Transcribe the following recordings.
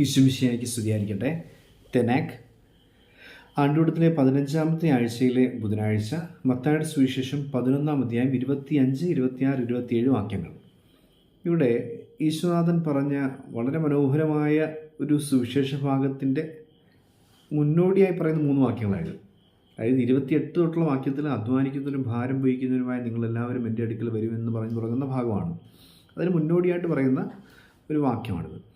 ഈശ്വമിശിയായിക്ക് സ്തുതിയായിരിക്കട്ടെ. തെനാക്. ആണ്ടുകൂടത്തിലെ പതിനഞ്ചാമത്തെ ആഴ്ചയിലെ ബുധനാഴ്ച മത്തായുടെ സുവിശേഷം പതിനൊന്നാം അധ്യായം ഇരുപത്തിയഞ്ച് ഇരുപത്തിയാറ് ഇരുപത്തിയേഴ് വാക്യങ്ങൾ. ഇവിടെ ഈശ്വനാഥൻ പറഞ്ഞ വളരെ മനോഹരമായ ഒരു സുവിശേഷ ഭാഗത്തിന്റെ മുന്നോടിയായി പറയുന്ന മൂന്ന് വാക്യങ്ങളായിരുന്നു അതായത് ഇരുപത്തിയെട്ട് തൊട്ടുള്ള വാക്യത്തിൽ അധ്വാനിക്കുന്നവരും ഭാരം വഹിക്കുന്നവരുമായ നിങ്ങളെല്ലാവരും എന്റെ അടുക്കൽ വരുമെന്ന് പറഞ്ഞു തുടങ്ങുന്ന ഭാഗമാണ്. അതിന് മുന്നോടിയായിട്ട് പറയുന്ന ഒരു വാക്യമാണിത്.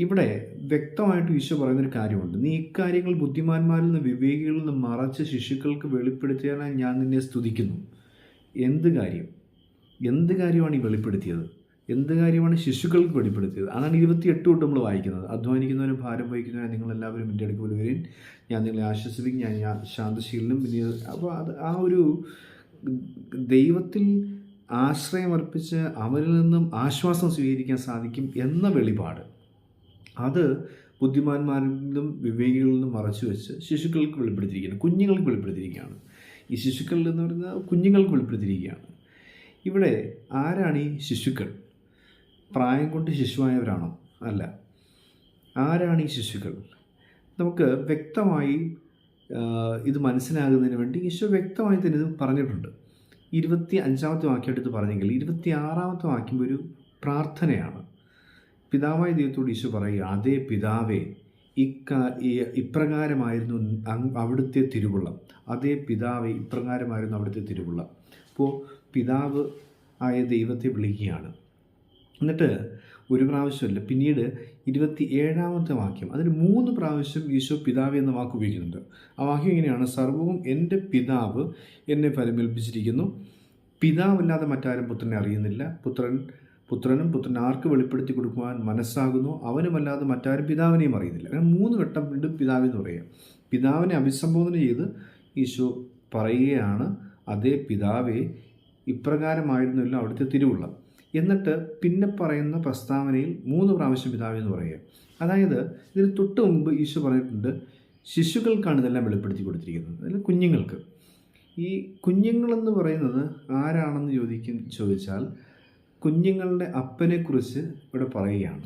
ഇവിടെ വ്യക്തമായിട്ട് ഈശോ പറയുന്നൊരു കാര്യമുണ്ട്. നീ ഇക്കാര്യങ്ങൾ ബുദ്ധിമാന്മാരിൽ നിന്ന് വിവേകികളിൽ നിന്ന് മറച്ച് ശിശുക്കൾക്ക് വെളിപ്പെടുത്തിയാൽ ഞാൻ നിന്നെ സ്തുതിക്കുന്നു. എന്ത് കാര്യം? എന്ത് കാര്യമാണ് ഈ വെളിപ്പെടുത്തിയത്? എന്ത് കാര്യമാണ് ശിശുക്കൾക്ക് വെളിപ്പെടുത്തിയത്? അതാണ് ഇരുപത്തിയെട്ട് തൊട്ട് നമ്മൾ വായിക്കുന്നത്. അധ്വാനിക്കുന്നവരും ഭാരം വഹിക്കുന്നവരും നിങ്ങളെല്ലാവരും എന്റെ അടുക്കൽ വരും ഞാൻ നിങ്ങളെ ആശ്വസിപ്പിക്കും. ഞാൻ ഞാൻ ശാന്തശീലനും പിന്നെ അപ്പോൾ അത് ആ ഒരു ദൈവത്തിൽ ആശ്രയമർപ്പിച്ച് അവരിൽ നിന്നും ആശ്വാസം സ്വീകരിക്കാൻ സാധിക്കും എന്ന വെളിപാട്. അത് ബുദ്ധിമാന്മാരിൽ നിന്നും വിവേകികളിൽ നിന്നും മറച്ചു വെച്ച് ശിശുക്കൾക്ക് വെളിപ്പെടുത്തിയിരിക്കുകയാണ്. കുഞ്ഞുങ്ങൾക്ക് വെളിപ്പെടുത്തിയിരിക്കുകയാണ്. ഈ ശിശുക്കളിൽ എന്ന് പറയുന്ന കുഞ്ഞുങ്ങൾക്ക് വെളിപ്പെടുത്തിയിരിക്കുകയാണ്. ഇവിടെ ആരാണ് ഈ ശിശുക്കൾ? പ്രായം കൊണ്ട് ശിശുവായവരാണോ? അല്ല. ആരാണ് ഈ ശിശുക്കൾ? നമുക്ക് വ്യക്തമായി ഇത് മനസ്സിലാകുന്നതിന് വേണ്ടി ഈശോ വ്യക്തമായി തന്നെ ഇത് പറഞ്ഞിട്ടുണ്ട്. ഇരുപത്തി അഞ്ചാമത്തെ വാക്യമായിട്ട് ഇത് പറഞ്ഞെങ്കിൽ ഇരുപത്തി ആറാമത്തെ വാക്യം ഒരു പ്രാർത്ഥനയാണ്. പിതാവായ ദൈവത്തോട് ഈശോ പറയുക അതേ പിതാവേ ഇക്കാ ഇപ്രകാരമായിരുന്നു അവിടുത്തെ തിരുവുള്ളം. അതേ പിതാവേ ഇപ്രകാരമായിരുന്നു അവിടുത്തെ തിരുവുള്ളം. അപ്പോൾ പിതാവ് ആയ ദൈവത്തെ വിളിക്കുകയാണ്. എന്നിട്ട് ഒരു പ്രാവശ്യമല്ല പിന്നീട് ഇരുപത്തി ഏഴാമത്തെ വാക്യം. അതിൽ മൂന്ന് പ്രാവശ്യം ഈശോ പിതാവ് എന്ന വാക്ക് ഉപയോഗിക്കുന്നുണ്ട്. ആ വാക്യം ഇങ്ങനെയാണ് സർവവും എന്റെ പിതാവ് എന്നെ പരമേൽപ്പിച്ചിരിക്കുന്നു പിതാവല്ലാതെ മറ്റാരും പുത്രനെ അറിയുന്നില്ല. പുത്രൻ പുത്രനും പുത്രൻ ആർക്ക് വെളിപ്പെടുത്തി കൊടുക്കുവാൻ മനസ്സാകുന്നു? അവനുമല്ലാതെ മറ്റാരും പിതാവിനെയും അറിയുന്നില്ല. അങ്ങനെ മൂന്ന് വട്ടം വീണ്ടും പിതാവെന്ന് പറയുക പിതാവിനെ അഭിസംബോധന ചെയ്ത് ഈശോ പറയുകയാണ് അതേ പിതാവെ ഇപ്രകാരമായിരുന്നില്ല അവിടുത്തെ തിരുവുള്ള എന്നിട്ട് പിന്നെ പറയുന്ന പ്രസ്താവനയിൽ മൂന്ന് പ്രാവശ്യം പിതാവ് എന്ന് പറയുക അതായത് ഇതിന് തൊട്ട് മുമ്പ് ഈശോ പറഞ്ഞിട്ടുണ്ട് ശിശുക്കൾക്കാണ് ഇതെല്ലാം വെളിപ്പെടുത്തി കൊടുത്തിരിക്കുന്നത്. അതിൽ കുഞ്ഞുങ്ങൾക്ക്. ഈ കുഞ്ഞുങ്ങളെന്ന് പറയുന്നത് ആരാണെന്ന് ചോദിക്കും ചോദിച്ചാൽ കുഞ്ഞുങ്ങളുടെ അപ്പനെക്കുറിച്ച് ഇവിടെ പറയുകയാണ്.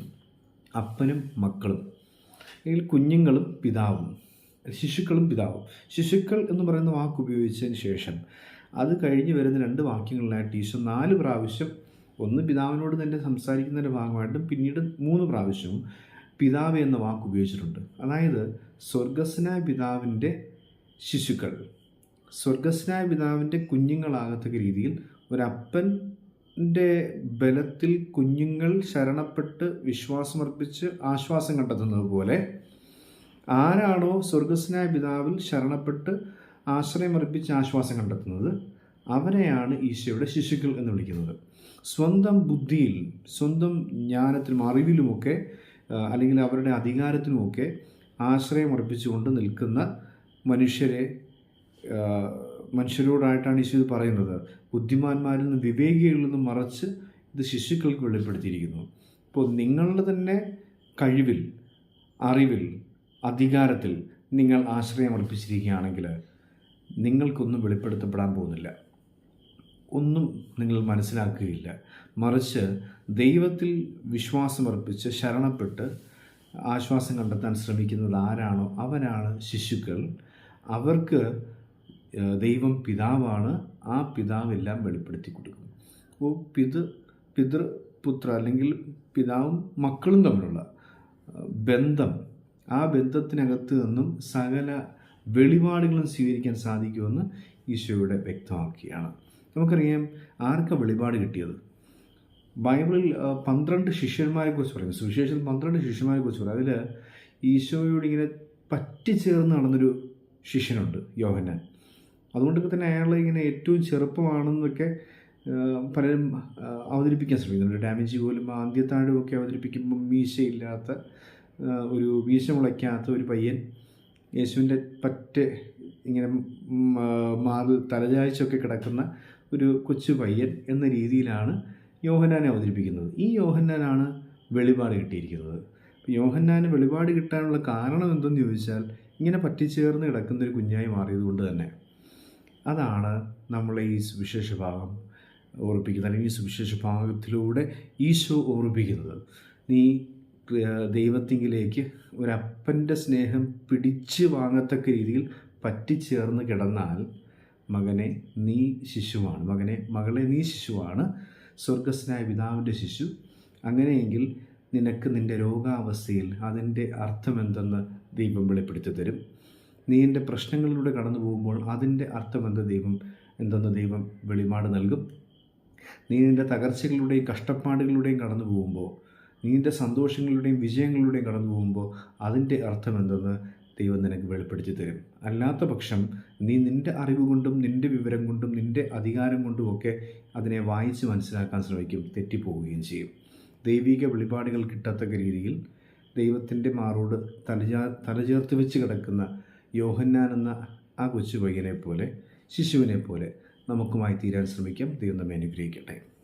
അപ്പനും മക്കളും. അല്ലെങ്കിൽ കുഞ്ഞുങ്ങളും പിതാവും. ശിശുക്കളും പിതാവും. ശിശുക്കൾ എന്ന് പറയുന്ന വാക്ക് ഉപയോഗിച്ചതിന് ശേഷം അത് കഴിഞ്ഞ് വരുന്ന രണ്ട് വാക്യങ്ങളിലായിട്ട് ഈശോ നാല് പ്രാവശ്യം ഒന്ന് പിതാവിനോട് തന്നെ സംസാരിക്കുന്നതിന്റെ ഭാഗമായിട്ടും പിന്നീട് മൂന്ന് പ്രാവശ്യവും പിതാവ് എന്ന വാക്ക് ഉപയോഗിച്ചിട്ടുണ്ട്. അതായത് സ്വർഗസ്നായ പിതാവിന്റെ ശിശുക്കൾ. സ്വർഗസ്നായ പിതാവിന്റെ കുഞ്ഞുങ്ങളാകത്തക്ക രീതിയിൽ ഒരപ്പന്റെ ബലത്തിൽ കുഞ്ഞുങ്ങൾ ശരണപ്പെട്ട് വിശ്വാസമർപ്പിച്ച് ആശ്വാസം കണ്ടെത്തുന്നത് പോലെ ആരാണോ സ്വർഗസ്നായ പിതാവിൽ ശരണപ്പെട്ട് ആശ്രയമർപ്പിച്ച് ആശ്വാസം കണ്ടെത്തുന്നത് അവരെയാണ് ഈശോയുടെ ശിശുക്കൾ എന്ന് വിളിക്കുന്നത്. സ്വന്തം ബുദ്ധിയിൽ സ്വന്തം ജ്ഞാനത്തിലും അറിവിലുമൊക്കെ അല്ലെങ്കിൽ അവരുടെ അധികാരത്തിനുമൊക്കെ ആശ്രയമർപ്പിച്ചുകൊണ്ട് നിൽക്കുന്ന മനുഷ്യരെ മനുഷ്യരോടായിട്ടാണ് ഈശോ ഇത് പറയുന്നത്. ബുദ്ധിമാന്മാരിൽ നിന്ന് വിവേകികളിൽ നിന്ന് മറച്ച് ഇത് ശിശുക്കൾക്ക് വെളിപ്പെടുത്തിയിരിക്കുന്നു. അപ്പോൾ നിങ്ങളുടെ തന്നെ കഴിവിൽ അറിവിൽ അധികാരത്തിൽ നിങ്ങൾ ആശ്രയമർപ്പിച്ചിരിക്കുകയാണെങ്കിൽ നിങ്ങൾക്കൊന്നും വെളിപ്പെടുത്തപ്പെടാൻ പോകുന്നില്ല. ഒന്നും നിങ്ങൾ മനസ്സിലാക്കുകയില്ല. മറിച്ച് ദൈവത്തിൽ വിശ്വാസമർപ്പിച്ച് ശരണപ്പെട്ട് ആശ്വാസം കണ്ടെത്താൻ ശ്രമിക്കുന്നത് ആരാണോ? അവനാണ് ശിശുക്കൾ. അവർക്ക് ദൈവം പിതാവാണ് ആ പിതാവെല്ലാം വെളിപ്പെടുത്തി കൊടുക്കും അപ്പോൾ പിതൃ പിതൃപുത്ര അല്ലെങ്കിൽ പിതാവും മക്കളും തമ്മിലുള്ള ബന്ധം ആ ബന്ധത്തിനകത്ത് നിന്നും സകല വെളിപാടുകളും സ്വീകരിക്കാൻ സാധിക്കുമെന്ന് ഈശോയുടെ വ്യക്തമാക്കുകയാണ്. നമുക്കറിയാം ആർക്കാണ് വെളിപാട് കിട്ടിയത്? ബൈബിളിൽ പന്ത്രണ്ട് ശിഷ്യന്മാരെ കുറിച്ച് പറയുന്നു. സുവിശേഷത്തിൽ പന്ത്രണ്ട് ശിഷ്യന്മാരെ കുറിച്ച് പറയും അതിൽ ഈശോയോട് ഇങ്ങനെ പറ്റിച്ചേർന്ന് നടന്നൊരു ശിഷ്യനുണ്ട് യോഹന്നാൻ. അതുകൊണ്ടൊക്കെ തന്നെ അയാളെ ഇങ്ങനെ ഏറ്റവും ചെറുപ്പമാണെന്നൊക്കെ പലരും അവതരിപ്പിക്കാൻ ശ്രമിക്കുന്നുണ്ട് ഡാമേജ് പോലും ആദ്യത്താഴുമൊക്കെ അവതരിപ്പിക്കുമ്പം മീശയില്ലാത്ത ഒരു മീശ മുളയ്ക്കാത്ത ഒരു പയ്യൻ യേശുവിന്റെ പറ്റ ഇങ്ങനെ മാറി തലചായ്ച്ചൊക്കെ കിടക്കുന്ന ഒരു കൊച്ചു പയ്യൻ എന്ന രീതിയിലാണ് യോഹന്നാനെ അവതരിപ്പിക്കുന്നത്. ഈ യോഹന്നാനാണ് വെളിപാട് കിട്ടിയിരിക്കുന്നത്. യോഹന്നാന് വെളിപാട് കിട്ടാനുള്ള കാരണം എന്തെന്ന് ചോദിച്ചാൽ ഇങ്ങനെ പറ്റിച്ചേർന്ന് കിടക്കുന്ന ഒരു കുഞ്ഞായി മാറിയത് കൊണ്ട് തന്നെ. അതാണ് നമ്മളെ ഈ സുവിശേഷ ഭാഗം ഓർപ്പിക്കുന്നത് അല്ലെങ്കിൽ ഈ സുവിശേഷ ഭാഗത്തിലൂടെ ഈശോ ഓർപ്പിക്കുന്നത് നീ ദൈവത്തിങ്കിലേക്ക് ഒരപ്പന്റെ സ്നേഹം പിടിച്ച് വാങ്ങത്തക്ക രീതിയിൽ പറ്റിച്ചേർന്ന് കിടന്നാൽ മകനെ നീ ശിശുവാണ്. മകനെ മകളെ നീ ശിശുവാണ്. സ്വർഗസ്നായ പിതാവിന്റെ ശിശു. അങ്ങനെയെങ്കിൽ നിനക്ക് നിന്റെ രോഗാവസ്ഥയിൽ അതിന്റെ അർത്ഥമെന്തെന്ന് ദൈവം വെളിപ്പെടുത്തി തരും നീ എന്റെ പ്രശ്നങ്ങളിലൂടെ കടന്നു പോകുമ്പോൾ അതിന്റെ അർത്ഥമെന്ത് ദൈവം? എന്തെന്ന് ദൈവം വെളിപാട് നൽകും? നീ നിന്റെ തകർച്ചകളിലൂടെയും കഷ്ടപ്പാടുകളിലൂടെയും കടന്നു പോകുമ്പോൾ നിന്റെ സന്തോഷങ്ങളിലൂടെയും വിജയങ്ങളിലൂടെയും കടന്നു പോകുമ്പോൾ അതിന്റെ അർത്ഥം എന്തെന്ന് ദൈവം നിനക്ക് വെളിപ്പെടുത്തി തരും. അല്ലാത്ത പക്ഷം നീ നിന്റെ അറിവ് കൊണ്ടും നിന്റെ വിവരം കൊണ്ടും നിന്റെ അധികാരം കൊണ്ടും ഒക്കെ അതിനെ വായിച്ച് മനസ്സിലാക്കാൻ ശ്രമിക്കും തെറ്റിപ്പോവുകയും ചെയ്യും. ദൈവിക വെളിപാടുകൾ കിട്ടത്തക്ക രീതിയിൽ ദൈവത്തിന്റെ മാറോട് തലചാ തലചേർത്ത് വെച്ച് കിടക്കുന്ന യോഹന്നാൻ എന്ന ആ കൊച്ചു പയ്യനെ പോലെ ശിശുവിനെ പോലെ നമുക്കുമായി തീരാൻ ശ്രമിക്കാം. ദൈവം നമ്മെ അനുഗ്രഹിക്കട്ടെ.